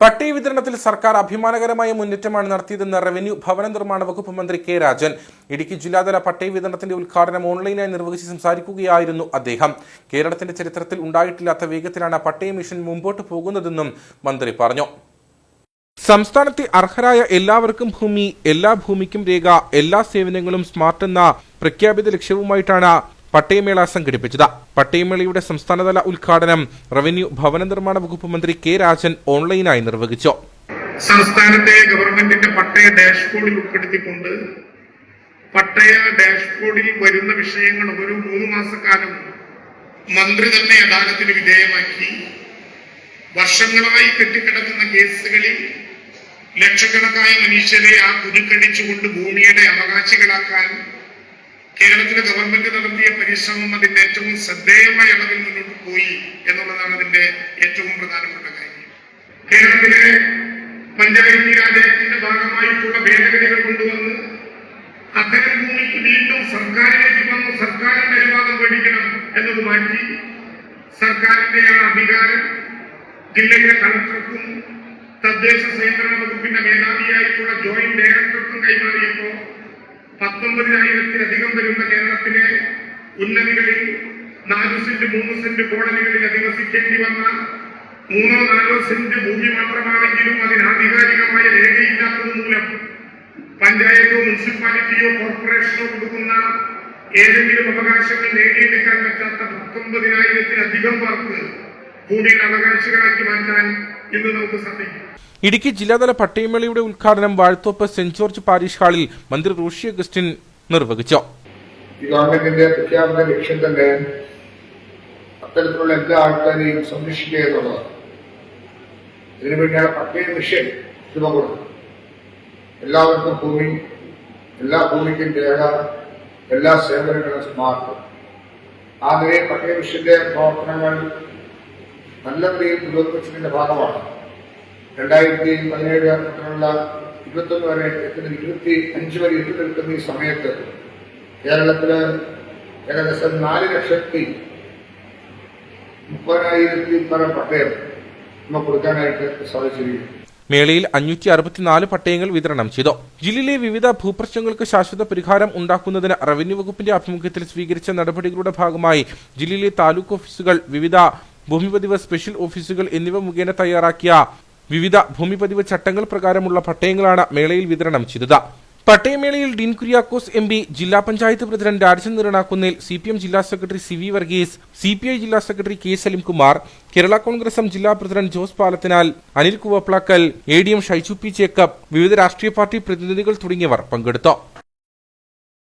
പട്ടയ വിതരണത്തിൽ സർക്കാർ അഭിമാനകരമായ മുന്നേറ്റമാണ് നടത്തിയതെന്ന് റവന്യൂ ഭവന നിർമ്മാണ വകുപ്പ് മന്ത്രി കെ രാജൻ. ഇടുക്കി ജില്ലാതല പട്ടയ വിതരണത്തിന്റെ ഉദ്ഘാടനം ഓൺലൈനായി നിർവഹിച്ച് സംസാരിക്കുകയായിരുന്നു അദ്ദേഹം. കേരളത്തിന്റെ ചരിത്രത്തിൽ ഉണ്ടായിട്ടില്ലാത്ത വേഗത്തിലാണ് പട്ടയ മിഷൻ മുമ്പോട്ട് പോകുന്നതെന്നും മന്ത്രി പറഞ്ഞു. സംസ്ഥാനത്തെ അർഹരായ എല്ലാവർക്കും ഭൂമി എല്ലാ ഭൂമിക്കും രേഖ എല്ലാ സേവനങ്ങളും സ്മാർട്ട് എന്ന പ്രഖ്യാപിത ലക്ഷ്യവുമായിട്ടാണ് പട്ടയമേള സംഘടിപ്പിച്ചത്. പട്ടയമേളയുടെ സംസ്ഥാനതല ഉദ്ഘാടനം റവന്യൂ ഭവന നിർമ്മാണ വകുപ്പ് മന്ത്രി കെ രാജൻ ഓൺലൈനായി നിർവഹിച്ചു. സംസ്ഥാനത്തെ ഗവൺമെന്റിന്റെ പട്ടയ ഡാഷ്ബോർഡിൽ ഉൾപ്പെടുത്തിക്കൊണ്ട് പട്ടയ ഡാഷ്ബോർഡിൽ വരുന്ന വിഷയങ്ങൾ ഒരു മൂന്ന് മാസക്കാലം മന്ത്രി തന്നെ അദാലത്തിന് വിധേയമാക്കി. വർഷങ്ങളായി കെട്ടിക്കിടക്കുന്ന കേസുകളിൽ ലക്ഷക്കണക്കായ മനുഷ്യരെ ആ കുരുക്കടിച്ചുകൊണ്ട് ഭൂമിയുടെ അവകാശികളാക്കാൻ കേരളത്തിലെ ഗവൺമെന്റ് നടത്തിയ പരിശ്രമം അതിന്റെ ഏറ്റവും ശ്രദ്ധേയമായ അളവിൽ മുന്നോട്ട് പോയി എന്നുള്ളതാണ് അതിന്റെ ഏറ്റവും പ്രധാനപ്പെട്ട കാര്യം. കേരളത്തിലെ പഞ്ചായത്തി രാജ് ഭാഗമായിട്ടുള്ള ഭേദഗതികൾ കൊണ്ടുവന്ന് അത്തരം ഭൂമിക്ക് വീണ്ടും സർക്കാരിലേക്ക് വന്ന് സർക്കാരിന്റെ അനുവാദം മേടിക്കണം എന്നത് മാറ്റി സർക്കാരിന്റെ ആ അധികാരം ജില്ലയിലെ കളക്ടർക്കും തദ്ദേശ സ്വയംഭരണ വകുപ്പിന്റെ മേധാവിയായിട്ടുള്ള ജോയിന്റ് ഡയറക്ടർക്കും കൈമാറിയപ്പോ പത്തൊമ്പതിനായിരത്തിലധികം വരുന്ന കേരളത്തിലെ ഉന്നതികളിൽ നാല് സെന്റ് മൂന്ന് സെന്റ് കോളനികളിൽ അധിവസിക്കേണ്ടി വന്ന മൂന്നോ നാലോ സെന്റ് ഭൂമി മാത്രമാണെങ്കിലും അതിനാധികാരികമായ രേഖയില്ലാത്തത് മൂലം പഞ്ചായത്തോ മുനിസിപ്പാലിറ്റിയോ കോർപ്പറേഷനോ കൊടുക്കുന്ന ഏതെങ്കിലും അവകാശങ്ങൾ നേടിയെടുക്കാൻ പറ്റാത്ത പത്തൊമ്പതിനായിരത്തിലധികം പേർക്ക് ഭൂമിയുടെ അവകാശികളാക്കി മാറ്റാൻ ഇന്ന് നമുക്ക് സാധിക്കും ഇടുക്കി ജില്ലാതല പട്ടയമേളയുടെ ഉദ്ഘാടനം വാഴത്തോപ്പ് സെന്റ് ജോർജ് പാരീഷ് ഹാളിൽ മന്ത്രി റോഷി അഗസ്റ്റിൻ നിർവഹിച്ചു. ഈ ഗവൺമെന്റിന്റെ പ്രഖ്യാപന ലക്ഷ്യം തന്നെ അത്തരത്തിലുള്ള എല്ലാ ആൾക്കാരെയും സംരക്ഷിക്കുക എന്നുള്ളതാണ്. ഇതിനുവേണ്ടിയാണ് പട്ടയ മിഷൻ രൂപം എല്ലാവർക്കും ഭൂമി എല്ലാ ഭൂമിക്കും രേഖ എല്ലാ സേവനങ്ങളും സ്മാർട്ട്. ആ നിലയിൽ പട്ടയ മിഷന്റെ പ്രവർത്തനങ്ങൾ നല്ല നിലയിൽ പുരോഗമിച്ചതിന്റെ ഭാഗമാണ്. രണ്ടായിരത്തി പതിനേഴ് മുതലുള്ള ഇരുപത്തൊന്ന് വരെ എത്തുന്ന ഇരുപത്തി അഞ്ച് വരെ എത്തി ഈ സമയത്ത് കേരളത്തിൽ ഏകദേശം നാല് ലക്ഷത്തി മുപ്പതിനായിരത്തി പരം പട്ടയം നമുക്ക് കൊടുക്കാനായിട്ട് സാധിച്ചിരിക്കുന്നു. മേളയിൽ അഞ്ഞൂറ്റി അറുപത്തിനാല് പട്ടയങ്ങൾ വിതരണം ചെയ്തു. ജില്ലയിലെ വിവിധ ഭൂപ്രശ്നങ്ങൾക്ക് ശാശ്വത പരിഹാരം ഉണ്ടാക്കുന്നതിന് റവന്യൂ വകുപ്പിന്റെ ആഭിമുഖ്യത്തിൽ സ്വീകരിച്ച നടപടികളുടെ ഭാഗമായി ജില്ലയിലെ താലൂക്ക് ഓഫീസുകൾ വിവിധ ഭൂമിപതിവ് സ്പെഷ്യൽ ഓഫീസുകൾ എന്നിവ മുഖേന തയ്യാറാക്കിയ വിവിധ ഭൂമിപതിവ് ചട്ടങ്ങൾ പ്രകാരമുള്ള പട്ടയങ്ങളാണ് മേളയിൽ വിതരണം ചെയ്തത്. പട്ടയമേളയിൽ ഡീൻ കുര്യാക്കോസ് എം പി ജില്ലാ panchayat president Rajan Niranakkunnel C P M ജില്ലാ secretary C V Varghese C P I ജില്ലാ secretary K Salimkumar Kerala Congress M ജില്ലാ president Jose Palathinal Anil Kuvaplakkal A D M Shaiju P Jacob വിവിധ രാഷ്ട്രീയ party പ്രതിനിധികൾ തുടങ്ങിയവർ പങ്കെടുത്തു.